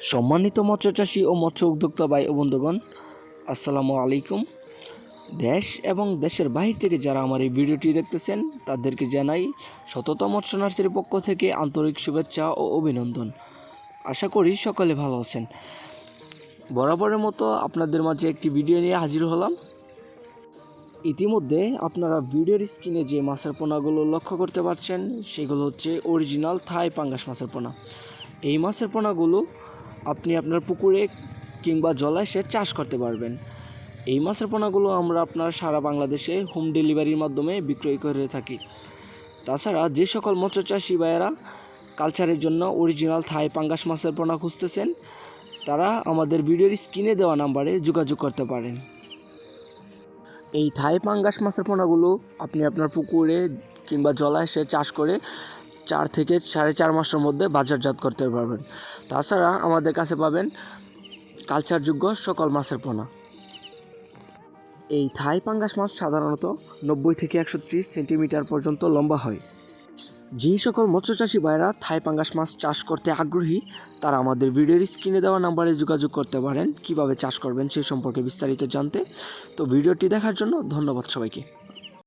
সম্মানিত মৎস্য চাষী ও মৎস্য উদ্যোক্তা ভাই ও বন্ধুগণ, আসসালামু আলাইকুম। দেশ এবং দেশের বাহির থেকে যারা আমার এই ভিডিওটি দেখতেছেন, তাদেরকে জানাই শতত মৎস্য নার্সারির পক্ষ থেকে আন্তরিক শুভেচ্ছা ও অভিনন্দন। আশা করি সকলে ভালো আছেন। বরাবরের মতো আপনাদের মাঝে একটি ভিডিও নিয়ে হাজির হলাম। ইতিমধ্যে আপনারা ভিডিওর স্ক্রিনে যে মাছের পোনাগুলো লক্ষ্য করতে পারছেন, সেগুলো হচ্ছে অরিজিনাল থাই পাঙ্গাস মাছের পোনা। এই মাছের পোনাগুলো আপনি আপনার পুকুরে কিংবা জলাশয়ে চাষ করতে পারবেন। এই মাছের পোনাগুলো আমরা আপনার সারা বাংলাদেশে হোম ডেলিভারির মাধ্যমে বিক্রয় করে থাকি। তাছাড়া যে সকল মৎস্য চাষি ভাইয়েরা কালচারের জন্য অরিজিনাল থাই পাঙ্গাস মাছের পোনা খুঁজতেছেন, তারা আমাদের ভিডিওর স্ক্রিনে দেওয়া নাম্বারে যোগাযোগ করতে পারেন। এই থাই পাঙ্গাস মাছের পোনাগুলো আপনি আপনার পুকুরে কিংবা জলাশয়ে চাষ করে চার থেকে সাড়ে চার মাসের মধ্যে বাজারজাত করতে পারবেন। তাছাড়া আমাদের কাছে পাবেন কালচারযোগ্য সকল মাছের পোনা। এই থাই পাঙ্গাস মাছ সাধারণত নব্বই থেকে একশো ত্রিশ সেন্টিমিটার পর্যন্ত লম্বা হয়। যে সকল মৎস্যচাষী ভাইরা থাই পাঙ্গাস মাছ চাষ করতে আগ্রহী, তারা আমাদের ভিডিওর স্ক্রিনে দেওয়া নাম্বারে যোগাযোগ করতে পারেন, কীভাবে চাষ করবেন সেই সম্পর্কে বিস্তারিত জানতে। তো ভিডিওটি দেখার জন্য ধন্যবাদ সবাইকে।